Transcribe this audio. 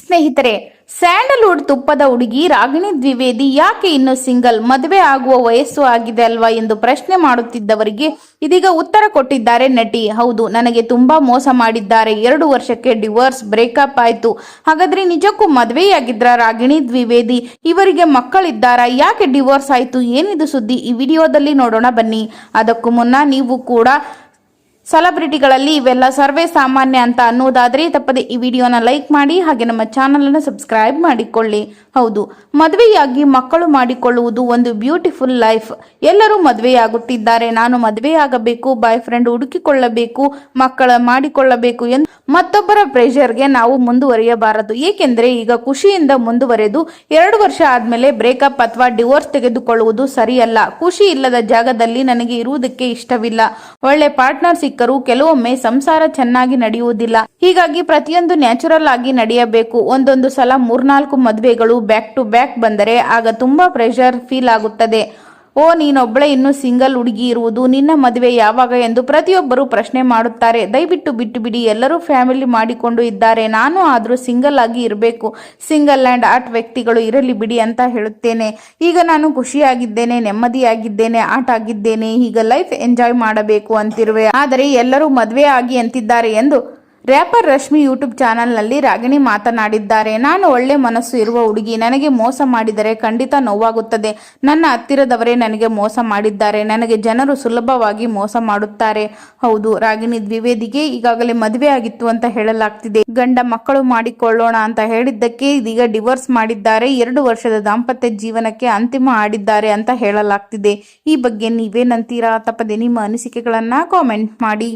ಸ್ನೇಹಿತರೆ, ಸ್ಯಾಂಡಲ್ವುಡ್ ತುಪ್ಪದ ಹುಡುಗಿ ರಾಗಿಣಿ ದ್ವಿವೇದಿ ಯಾಕೆ ಇನ್ನು ಸಿಂಗಲ್, ಮದುವೆ ಆಗುವ ವಯಸ್ಸು ಆಗಿದೆ ಅಲ್ವಾ ಎಂದು ಪ್ರಶ್ನೆ ಮಾಡುತ್ತಿದ್ದವರಿಗೆ ಇದೀಗ ಉತ್ತರ ಕೊಟ್ಟಿದ್ದಾರೆ ನಟಿ. ಹೌದು, ನನಗೆ ತುಂಬಾ ಮೋಸ ಮಾಡಿದ್ದಾರೆ. ಎರಡು ವರ್ಷಕ್ಕೆ ಡಿವೋರ್ಸ್, ಬ್ರೇಕಪ್ ಆಯ್ತು. ಹಾಗಾದ್ರೆ ನಿಜಕ್ಕೂ ಮದುವೆಯಾಗಿದ್ರ ರಾಗಿಣಿ ದ್ವಿವೇದಿ ಇವರಿಗೆ ಮಕ್ಕಳಿದ್ದಾರಾ? ಯಾಕೆ ಡಿವೋರ್ಸ್ ಆಯ್ತು? ಏನಿದು ಸುದ್ದಿ? ಈ ವಿಡಿಯೋದಲ್ಲಿ ನೋಡೋಣ ಬನ್ನಿ. ಅದಕ್ಕೂ ಮುನ್ನ ನೀವು ಕೂಡ ಸೆಲೆಬ್ರಿಟಿಗಳಲ್ಲಿ ಇವೆಲ್ಲ ಸರ್ವೇ ಸಾಮಾನ್ಯ ಅಂತ ಅನ್ನೋದಾದ್ರೆ ತಪ್ಪದೆ ಈ ವಿಡಿಯೋನ ಲೈಕ್ ಮಾಡಿ ಹಾಗೆ ನಮ್ಮ ಚಾನಲ್ ಅನ್ನು ಸಬ್ಸ್ಕ್ರೈಬ್ ಮಾಡಿಕೊಳ್ಳಿ. ಹೌದು, ಮದುವೆಯಾಗಿ ಮಕ್ಕಳು ಮಾಡಿಕೊಳ್ಳುವುದು ಒಂದು ಬ್ಯೂಟಿಫುಲ್ ಲೈಫ್. ಎಲ್ಲರೂ ಮದುವೆಯಾಗುತ್ತಿದ್ದಾರೆ. ನಾನು ಮದುವೆಯಾಗಬೇಕು, ಬಾಯ್ ಫ್ರೆಂಡ್ ಹುಡುಕಿಕೊಳ್ಳಬೇಕು, ಮಕ್ಕಳ ಮಾಡಿಕೊಳ್ಳಬೇಕು ಎಂದು ಮತ್ತೊಬ್ಬರ ಪ್ರೆಷರ್ಗೆ ನಾವು ಮುಂದುವರಿಯಬಾರದು. ಏಕೆಂದರೆ ಈಗ ಖುಷಿಯಿಂದ ಮುಂದುವರೆದು ಎರಡು ವರ್ಷ ಆದಮೇಲೆ ಬ್ರೇಕಪ್ ಅಥವಾ ಡಿವೋರ್ಸ್ ತೆಗೆದುಕೊಳ್ಳುವುದು ಸರಿಯಲ್ಲ. ಖುಷಿ ಇಲ್ಲದ ಜಾಗದಲ್ಲಿ ನನಗೆ ಇರುವುದಕ್ಕೆ ಇಷ್ಟವಿಲ್ಲ. ಒಳ್ಳೆ ಪಾರ್ಟ್ನರ್ ಸಿಕ್ಕರೂ ಕೆಲವೊಮ್ಮೆ ಸಂಸಾರ ಚೆನ್ನಾಗಿ ನಡೆಯುವುದಿಲ್ಲ. ಹೀಗಾಗಿ ಪ್ರತಿಯೊಂದು ನ್ಯಾಚುರಲ್ ಆಗಿ ನಡೆಯಬೇಕು. ಒಂದೊಂದು ಸಲ ಮೂರ್ನಾಲ್ಕು ಮದುವೆಗಳು ಬ್ಯಾಕ್ ಟು ಬ್ಯಾಕ್ ಬಂದರೆ ಆಗ ತುಂಬಾ ಪ್ರೆಷರ್ ಫೀಲ್ ಆಗುತ್ತದೆ. ಓ ನೀನೊಬ್ಬಳೆ ಇನ್ನು ಸಿಂಗಲ್ ಹುಡುಗಿ ಇರುವುದು ನಿನ್ನ ಮದುವೆ ಯಾವಾಗ ಎಂದು ಪ್ರತಿಯೊಬ್ಬರು ಪ್ರಶ್ನೆ ಮಾಡುತ್ತಾರೆ. ದಯವಿಟ್ಟು ಬಿಟ್ಟು ಬಿಡಿ ಎಲ್ಲರೂ ಫ್ಯಾಮಿಲಿ ಮಾಡಿಕೊಂಡು ಇದ್ದಾರೆ. ನಾನು ಆದರೂ ಸಿಂಗಲ್ ಆಗಿ ಇರಬೇಕು. ಸಿಂಗಲ್ ಆ್ಯಂಡ್ ಆರ್ಟ್ ವ್ಯಕ್ತಿಗಳು ಇರಲಿ ಬಿಡಿ ಅಂತ ಹೇಳುತ್ತೇನೆ. ಈಗ ನಾನು ಖುಷಿಯಾಗಿದ್ದೇನೆ, ನೆಮ್ಮದಿಯಾಗಿದ್ದೇನೆ, ಆಟ ಆಗಿದ್ದೇನೆ. ಈಗ ಲೈಫ್ ಎಂಜಾಯ್ ಮಾಡಬೇಕು ಅಂತಿರುವೆ. ಆದರೆ ಎಲ್ಲರೂ ಮದುವೆ ಆಗಿ ಅಂತಿದ್ದಾರೆ ಎಂದು ರ್ಯಾಪರ್ ರಶ್ಮಿ ಯೂಟ್ಯೂಬ್ ಚಾನಲ್ನಲ್ಲಿ ರಾಗಿಣಿ ಮಾತನಾಡಿದ್ದಾರೆ. ನಾನು ಒಳ್ಳೆ ಮನಸ್ಸು ಇರುವ ಹುಡುಗಿ, ನನಗೆ ಮೋಸ ಮಾಡಿದರೆ ಖಂಡಿತ ನೋವಾಗುತ್ತದೆ. ನನ್ನ ಹತ್ತಿರದವರೇ ನನಗೆ ಮೋಸ ಮಾಡಿದ್ದಾರೆ. ನನಗೆ ಜನರು ಸುಲಭವಾಗಿ ಮೋಸ ಮಾಡುತ್ತಾರೆ. ಹೌದು, ರಾಗಿಣಿ ದ್ವಿವೇದಿಗೆ ಈಗಾಗಲೇ ಮದುವೆ ಆಗಿತ್ತು ಅಂತ ಹೇಳಲಾಗ್ತಿದೆ. ಗಂಡ ಮಕ್ಕಳು ಮಾಡಿಕೊಳ್ಳೋಣ ಅಂತ ಹೇಳಿದ್ದಕ್ಕೆ ಇದೀಗ ಡಿವೋರ್ಸ್ ಮಾಡಿದ್ದಾರೆ. ಎರಡು ವರ್ಷದ ದಾಂಪತ್ಯ ಜೀವನಕ್ಕೆ ಅಂತಿಮ ಆಡಿದ್ದಾರೆ ಅಂತ ಹೇಳಲಾಗ್ತಿದೆ. ಈ ಬಗ್ಗೆ ನೀವೇನಂತೀರಾ ತಪ್ಪದೆ ನಿಮ್ಮ ಅನಿಸಿಕೆಗಳನ್ನ ಕಾಮೆಂಟ್ ಮಾಡಿ.